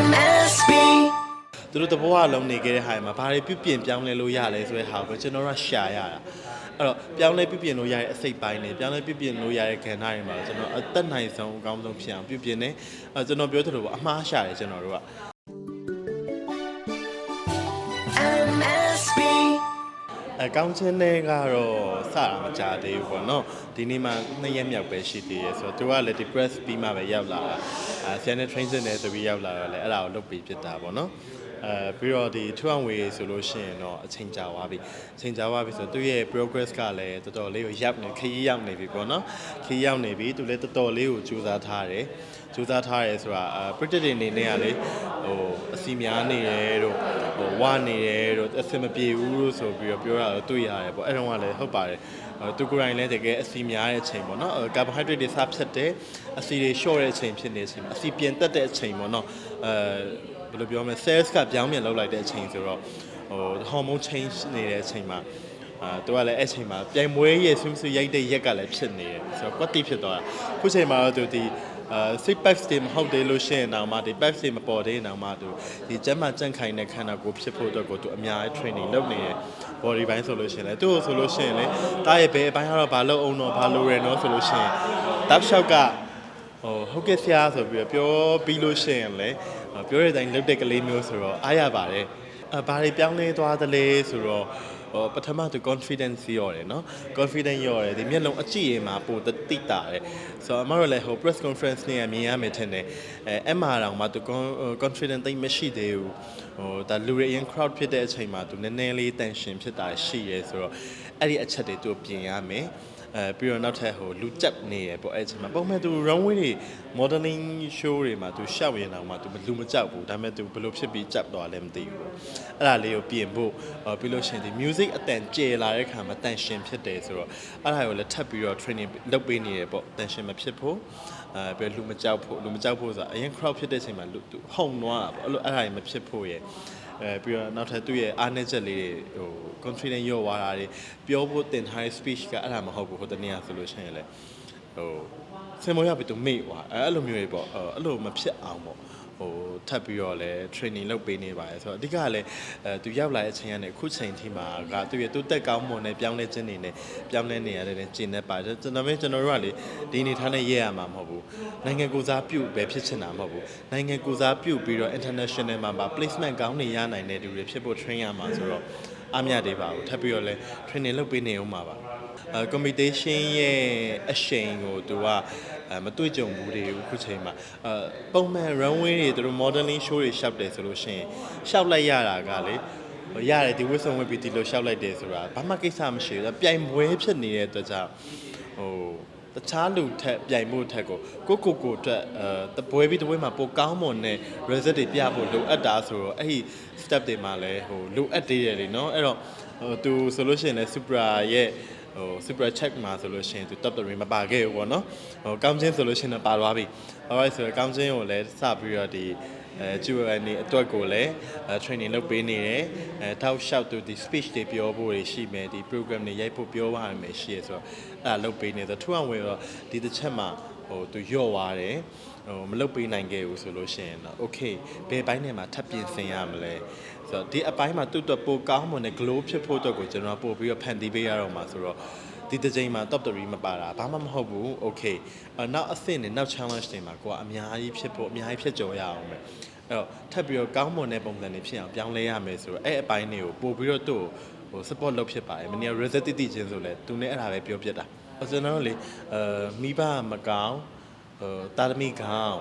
MSB သူတို့တဘောအလုံးနေခဲ့တဲ့ဟာမှာဘာတွေပြုပြင်ပြောင်းလဲလို့ရလဲဆိုတဲ့ဟာကိုကျွန်တော်ကရှာရတာအဲ့တော့ပြောင်းလဲပြုပြင်လို့ရတဲ့အစိတ်ပိုင်းတွေပြောင်းလဲပြုပြင်လို့ရတဲ့ကဏ္ဍတွေမှာကျွန်တော်အသက်နိုင်ဆုံးအကောင်းဆုံးဖြစ်အောင်ပြုပြင်နေအဲကျွန်တော်ပြောသလိုပေါ့အမှားရှာတယ်ကျွန်တော်တို့က အကောင်းချင်းတွေကတော့စတာမကြသေးဘူးပေါ့နော်ဒီနေ့မှနှစ်ရက်မြောက်ပဲရှိသေးရဲ့ဆိုတော့သူကလည်း depress ပြီးမှပဲရောက်လာတာအဲ Channel Train စနေဆိုပြီးရောက်လာတော့လေအဲ့ဒါကိုလုပ်ပြီးဖြစ်တာပေါ့နော် အဲပြီးတော့ဒီထူအောင်ဝေဆိုလို့ရှိရင်တော့အချိန်ကြာသွားပြီအချိန်ကြာသွားပြီဆိုတော့သူရဲ့ progress ကလည်းတော်တော်လေးကိုရောက်နေခရီးရောက်နေပြီပေါ့နော်ခရီးရောက်နေပြီသူလည်းတော်တော်လေးကိုကြိုးစားထားတယ်ကြိုးစားထားရဲဆိုတာအဲ predict တွေအနေနဲ့ကလေဟိုအစီများနေရဲတို့ဟိုဝနေရဲတို့အဆင်မပြေဘူးလို့ဆိုပြီးတော့ပြောတာတော့တွေ့ရတယ်ပေါ့အဲ့တော့ကလည်းဟုတ်ပါတယ်ဟိုသူကိုယ်တိုင်လည်းတကယ်အစီများတဲ့အချိန်ပေါ့နော်ကာဗိုဟိုက်ဒရိတ်တွေစဖြတ်တယ်အစီတွေ short တဲ့အချိန်ဖြစ်နေတဲ့အချိန်မှာအစီပြင်တက်တဲ့အချိန်ပေါ့နော်အဲ ဘယ်လိုပြောမလဲ cells ကပြောင်းပြန်လောက်လိုက်တဲ့အချိန်ဆိုတော့ဟို hormone change နေတဲ့အချိန်မှာအာသူကလည်းအဲ့ချိန်မှာပြိုင်မွေးရဲ့ဆွေးဆွေးရိုက်တဲ့ရက်ကလည်းဖြစ်နေတယ်ဆိုတော့ကွက်တိဖြစ်သွားတာခုချိန်မှာတော့သူဒီအာ six packs တွေမဟုတ်သေးလို့ရှိရင်တော့မှဒီ packs တွေမပေါ်သေးရင်တော့မှသူဒီကျန်းမာကြန့်ခိုင်တဲ့ခန္ဓာကိုယ်ဖြစ်ဖို့အတွက်ကိုသူအများကြီး training လုပ်နေရ body ဘိုင်းဆိုလို့ရှိရင်လည်းသူ့ကိုဆိုလို့ရှိရင်လေတားရဲ့ဘယ်အပိုင်းကတော့ဘာလုပ်အောင်တော့ဘာလုပ်ရနော်ဆိုလို့ရှိရင်တောက်လျှောက်က ဟိုဟုတ်ကဲ့ဆရာဆိုပြီးတော့ပြောပြီးလို့ရှိရင်လေပြောတဲ့အတိုင်းလုပ်တဲ့ကလေးမျိုးဆိုတော့အားရပါတယ်အဘာတွေပြောင်းလဲသွားသလဲဆိုတော့ဟိုပထမသူ confidence ရောတယ်နော် confidence ရောတယ်ဒီမျက်လုံးအကြည့်ရင်မှာပိုတိတာတယ်ဆိုတော့အမတို့လည်းဟို press conference နဲ့မြင်ရမယ်ထင်တယ်အဲအမတောင်မှသူ confidence သိမ့်မရှိသေးဘူးဟိုဒါလူတွေအရင် crowd ဖြစ်တဲ့အချိန်မှာသူနည်းနည်းလေး tension ဖြစ်တာရှိရဲဆိုတော့အဲ့ဒီအချက်တွေသူပြင်ရမယ်အဲပြီးတော့နောက်ထပ်ဟိုလူကြက်နေရပေါ့အဲ့အချိန်မှာပုံမှန်သူ runway တွေ modeling show တွေမှာသူရှောက်ရင်တော့မှသူလူမကြောက်ဘူးဒါပေမဲ့သူဘယ်လိုဖြစ်ပြီးကြောက်တော့လဲမသိဘူးပေါ့အဲ့ဒါလေးကိုပြင်ဖို့ဟောပြီးလို့ရှိရင်ဒီ music အတန်ကျယ်လာတဲ့ခါမှာ tension ဖြစ်တယ်ဆိုတော့အဲ့ဒါကိုလည်းထပ်ပြီးတော့ training လုပ်ပေးနေရပေါ့ tension မဖြစ်ဖို့ အဲပြီးလူမကြောက်ဖို့လူမကြောက်ဖို့ဆိုတာအရင် crowd ဖြစ်တဲ့အချိန်မှာလူသူဟုန်သွားတာပေါ့အဲ့လိုအဲ့ဒါကြီးမဖြစ်ဖို့ရယ်အဲပြီးတော့နောက်ထပ်သူ့ရဲ့အားနည်းချက်လေးတွေဟို confidence ရော့သွားတာတွေပြောဖို့တင်ထားတဲ့ speech ကအဲ့ဒါမဟုတ်ဘူးဟိုတနေ့ကဆိုလို့ရှိရင်လည်းဟိုစင်မောရပြီသူမေ့သွားအဲ့အဲ့လိုမျိုးတွေပေါ့အဲ့လိုမဖြစ်အောင်ပေါ့ဟို ထပ်ပြီးတော့လည်း training လုပ်ပေးနေပါတယ်ဆိုတော့အဓိကကလည်းအဲသူရောက်လာတဲ့အချိန်ကနေအခုချိန်ထိမှာကသူရဲ့သူ့တက်ကောင်းမွန်နဲ့ပြောင်းလဲခြင်းနေနဲ့ပြောင်းလဲနေရတယ်နဲ့ကျင်နေပါတယ်ကျွန်တော်မင်းကျွန်တော်တို့ကလေဒီအနေထားနဲ့ရဲရမှာမဟုတ်ဘူးနိုင်ငံကိုစားပြုပဲဖြစ်ချင်တာမဟုတ်ဘူးနိုင်ငံကိုစားပြုပြီးတော့ international မှာပါ placement ကောင်းနေရနိုင်တဲ့သူတွေဖြစ်ဖို့ train ရမှာဆိုတော့အမြတ်တွေပါဘူးထပ်ပြီးတော့လဲ training လုပ်ပေးနေအောင်ပါပါအဲ competition ရဲ့အရှိန်ကိုသူကအဲ မတွေ့ကြုံဘူးတွေအခုချိန်မှာအဲပုံမှန် runway တွေသူတို့ modeling show တွေရှောက်တယ်ဆိုလို့ရှိရင်ရှောက်လိုက်ရတာကလေဟိုရတယ်ဒီဝစ်ဆုံဝစ်ပြီးဒီလိုရှောက်လိုက်တယ်ဆိုတာဘာမှကိစ္စမရှိဘူးပြိုင်ပွဲဖြစ်နေတဲ့အတွက်ကြောင့်ဟိုတခြားလူထက်ပြိုင်ဖို့ထက်ကိုကိုကိုကိုအတွက်အဲတပွဲပြီးတပွဲမှာပိုကောင်းမွန်တဲ့ result တွေပြဖို့လိုအပ်တာဆိုတော့အဲ့ဒီ step တွေမှာလည်းဟိုလိုအပ်သေးတယ်လေနော်အဲ့တော့ဟိုသူဆိုလို့ရှိရင်လည်း Supra ရဲ့ ဟို super check မှာဆိုလို့ရှိရင်သူ top 3မပါခဲ့ဘူးပေါ့နော်ဟိုကောင်းချင်းဆိုလို့ရှိရင်တော့ပါသွားပြီပါသွားပြီဆိုတော့ကောင်းချင်းကိုလည်းစပြီးတော့ဒီအဲကျူအနေအတွက်ကိုလည်းအဲ training လုပ်ပေးနေတယ်အဲထောက်လျှောက်သူဒီ speech တွေပြောဖို့တွေရှိမယ်ဒီ program တွေရိုက်ဖို့ပြောပါမယ်ရှိရဆိုတော့အဲ့ဒါလုပ်ပေးနေဆိုတော့ထူအောင်ဝင်တော့ဒီတစ်ချက်မှာ ဟိုသူညော့သွားတယ်ဟိုမလုပ်ပေးနိုင်ခဲ့ဘူးဆိုလို့ရှိရင်တော့ okay ဘယ်ပိုင်းနဲ့မှာထပ်ပြင်ဆင်ရမလဲဆိုတော့ဒီအပိုင်းမှာသူ့အတွက်ပိုကောင်းမွန်တဲ့ glow ဖြစ်ဖို့အတွက်ကိုကျွန်တော်ပို့ပြီးတော့ဖန်တီးပေးရတော့မှာဆိုတော့ဒီတစ်ချိန်မှာ top 3မပါတာဘာမှမဟုတ်ဘူး okay အနောက်အဆင့်နဲ့နောက် challenge တွေမှာကိုကအများကြီးဖြစ်ဖို့အများကြီးဖြစ်ကြရအောင်ပဲအဲ့တော့ထပ်ပြီးတော့ကောင်းမွန်တဲ့ပုံစံတွေဖြစ်အောင်ပြောင်းလဲရမယ်ဆိုတော့အဲ့အပိုင်းတွေကိုပို့ပြီးတော့သူ့ကိုဟို support လုပ်ဖြစ်ပါတယ်မနေ့ result တိတိချင်းဆိုလဲသူနဲ့အဲ့ဒါပဲပြောပြတာ ကျွန်တော်တို့လေအဲမိဘမကောင်းဟိုတာသမီကောင်း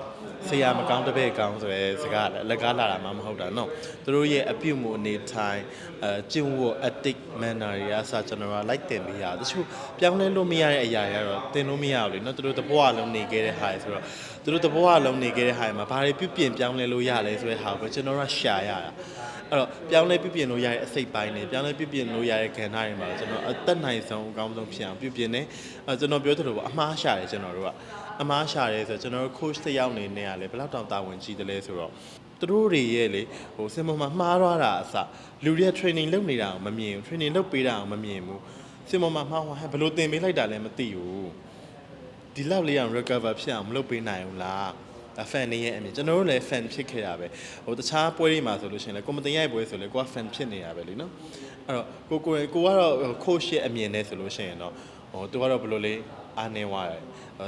ဆရာမကောင်းတပည့်ကောင်းဆိုရဲစကားလည်းအလကားလာတာမှမဟုတ်တာနော်သူတို့ရဲ့အပြုတ်မှုအနေထိုင်အဲကျင့်ဝတ် ethic manner တွေအစကျွန်တော်ကလိုက်တင်ပေးရတချို့ပြောင်းလဲလို့မရတဲ့အရာတွေကတော့တင်လို့မရဘူးလေနော်သူတို့တပွားလုံးနေခဲ့တဲ့ဟာတွေဆိုတော့ သူတို့တဘောအလုံးနေခဲ့တဲ့ဟာတွေမှာဘာတွေပြုပြင်ပြောင်းလဲလို့ရလဲဆိုတဲ့ဟာကိုကျွန်တော်ကရှာရတာအဲ့တော့ပြောင်းလဲပြုပြင်လို့ရတဲ့အစိတ်ပိုင်းတွေပြောင်းလဲပြုပြင်လို့ရတဲ့ကဏ္ဍတွေမှာကျွန်တော်အသက်နိုင်ဆုံးအကောင်းဆုံးဖြစ်အောင်ပြုပြင်နေအဲကျွန်တော်ပြောသလိုပေါ့အမှားရှာတယ်ကျွန်တော်တို့ကအမားရှာရဲဆိုတော့ကျွန်တော်တို့ coach တစ်ယောက်အနေနဲ့ကလည်းဘယ်လောက်တောင်တာဝန်ကြီးတယ်လဲဆိုတော့သူတို့တွေရဲ့လေဟိုစင်မမှာမှားသွားတာအစလူတွေက training လုပ်နေတာအောင်မမြင်ဘူး training လုပ်ပေးတာအောင်မမြင်ဘူးစင်မမှာမှားသွားဟဲ့ဘယ်လိုသင်ပေးလိုက်တာလဲမသိဘူး ဒီလောက်လေးအောင် recover ဖြစ်အောင်မလုပ်ပေးနိုင်ဘူးလား fan တွေရဲ့အမြင်ကျွန်တော်တို့လည်း fan ဖြစ်ခဲ့တာပဲဟိုတခြားပွဲတွေမှာဆိုလို့ရှိရင်လည်းကိုမတင်ရိုက်ပွဲဆိုလည်းကိုက fan ဖြစ်နေတာပဲလीနော်အဲ့တော့ကိုကိုကိုကတော့ coach ရဲ့အမြင်နဲ့ဆိုလို့ရှိရင်တော့ဟိုသူကတော့ဘယ်လိုလဲအားနေသွားတယ်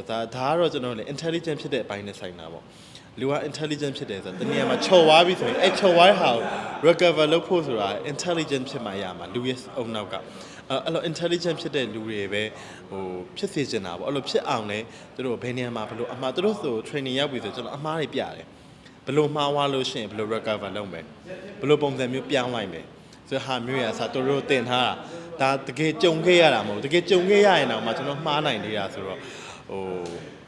ဒါဒါကတော့ကျွန်တော်လည်း intelligent ဖြစ်တဲ့အပိုင်းနဲ့ဆိုင်တာပေါ့လူက intelligent ဖြစ်တယ်ဆိုတော့တနည်းအားမှာချော်သွားပြီဆိုရင်အဲ့ချော်သွားတဲ့ဟာကို recover လုပ်ဖို့ဆိုတာ intelligent ဖြစ်မှရမှာလူရဲ့အုံနောက်က အဲ့အဲ့လို intelligent ဖြစ်တဲ့လူတွေပဲဟိုဖြစ်စေချင်တာပေါ့အဲ့လိုဖြစ်အောင်လဲသူတို့ဘယ်နေရာမှာဘယ်လိုအမှားသူတို့ဆို training ရောက်ပြီဆိုကျွန်တော်အမှားတွေပြတယ်ဘယ်လိုမှားသွားလို့ရှိရင်ဘယ်လို recover လုပ်မယ်ဘယ်လိုပုံစံမျိုးပြောင်းလိုက်မယ်ဆိုတော့ဟာမျိုးရအစားသူတို့တင်ထားတာဒါတကယ်ကြုံခဲ့ရတာမဟုတ်ဘူးတကယ်ကြုံခဲ့ရရင်တော့မှကျွန်တော်မှားနိုင်သေးတာဆိုတော့ဟို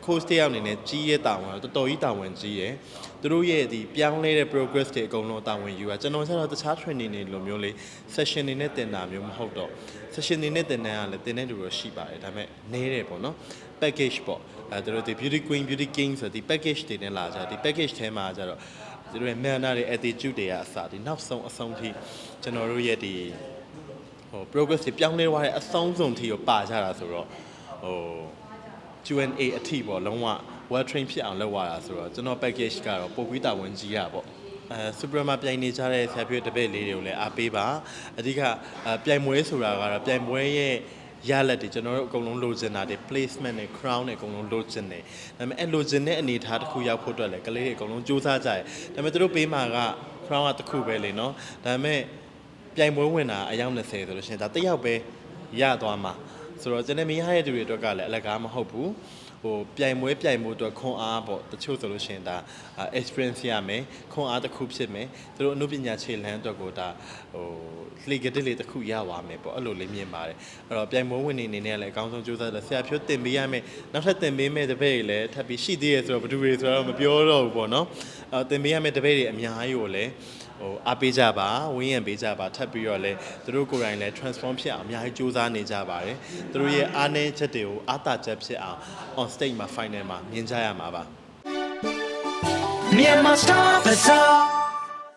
coach တယောက်အနေနဲ့ကြီးရဲ့တာဝန်တော်တော်ကြီးတာဝန်ကြီးရယ်သူတို့ရဲ့ဒီပြောင်းလဲတဲ့ progress တွေအကုန်လုံးတာဝန်ယူတာကျွန်တော်ဆက်တော့တခြား training တွေလိုမျိုးလေး session တွေနဲ့တင်တာမျိုးမဟုတ်တော့ session တွေနဲ့တင်တဲ့ကလည်းတင်တဲ့လူတော့ရှိပါတယ်ဒါပေမဲ့နည်းတယ်ပေါ့နော် package ပေါ့အဲသူတို့ဒီ beauty queen beauty king ဆိုဒီ package တွေနဲ့လာကြဒီ package ထဲမှာကျတော့သူတို့ရဲ့ manner တွေ attitude တွေကအစဒီနောက်ဆုံးအဆုံးထိကျွန်တော်တို့ရဲ့ဒီဟို progress တွေပြောင်းလဲသွားတဲ့အဆုံးစုံထိကိုပါကြတာဆိုတော့ဟို Q&A အထိပေါ့လုံးဝ well train ဖြစ်အောင်လုပ်ရတာဆိုတော့ကျွန်တော် package ကတော့ပုံပြီးတာဝန်ကြီးရပေါ့အဲ super မှာပြိုင်နေကြတဲ့ဆရာပြည့်တပည့်လေးတွေကိုလည်းအားပေးပါအဓိကအဲပြိုင်ပွဲဆိုတာကတော့ပြိုင်ပွဲရဲ့ရလက်တွေကျွန်တော်တို့အကုန်လုံးလိုချင်တာတွေ placement နဲ့ crown နဲ့အကုန်လုံးလိုချင်တယ်ဒါပေမဲ့အဲ့လိုချင်တဲ့အနေအထားတစ်ခုရောက်ဖို့အတွက်လည်းကလေးတွေအကုန်လုံးစူးစမ်းကြတယ်ဒါပေမဲ့သူတို့ပေးမှာက crown ကတစ်ခုပဲလေနော်ဒါပေမဲ့ပြိုင်ပွဲဝင်တာအယောက်20ဆိုလို့ရှိရင်ဒါတစ်ယောက်ပဲရသွားမှာ ဆိုတော့ကျွန်တော်မရတဲ့သူတွေအတွက်ကလည်းအလကားမဟုတ်ဘူးဟိုပြိုင်ပွဲပြိုင်မှုအတွက်ခွန်အားပေါ့တချို့ဆိုလို့ရှိရင်ဒါ experience ရမယ်ခွန်အားတစ်ခုဖြစ်မယ်သူတို့အမှုပညာခြေလှမ်းအတွက်ကိုဒါဟိုလေကတစ်လေးတစ်ခုရသွားမယ်ပေါ့အဲ့လိုလေးမြင်ပါတယ်အဲ့တော့ပြိုင်ပွဲဝင်နေနေနဲ့လည်းအကောင်းဆုံးကြိုးစားတယ်ဆရာဖြိုးတင်ပေးရမယ်နောက်ထပ်တင်ပေးမယ်တပည့်တွေလည်းထပ်ပြီးရှိသေးရဆိုတော့ဘယ်သူတွေဆိုတော့မပြောတော့ဘူးပေါ့နော်အဲ့တင်ပေးရမယ်တပည့်တွေအများကြီးကိုလည်း ဟိုအားပေးကြပါဝင်းရံပေးကြပါထပ်ပြီးတော့လည်းသူတို့ကိုယ်တိုင်လည်း transform ဖြစ်အောင်အများကြီးစူးစမ်းနေကြပါတယ်သူတို့ရဲ့အားနည်းချက်တွေကိုအားသာချက်ဖြစ်အောင် on stage မှာ final မှာမြင်ကြရမှာပါ Myanmar Star Bazaar.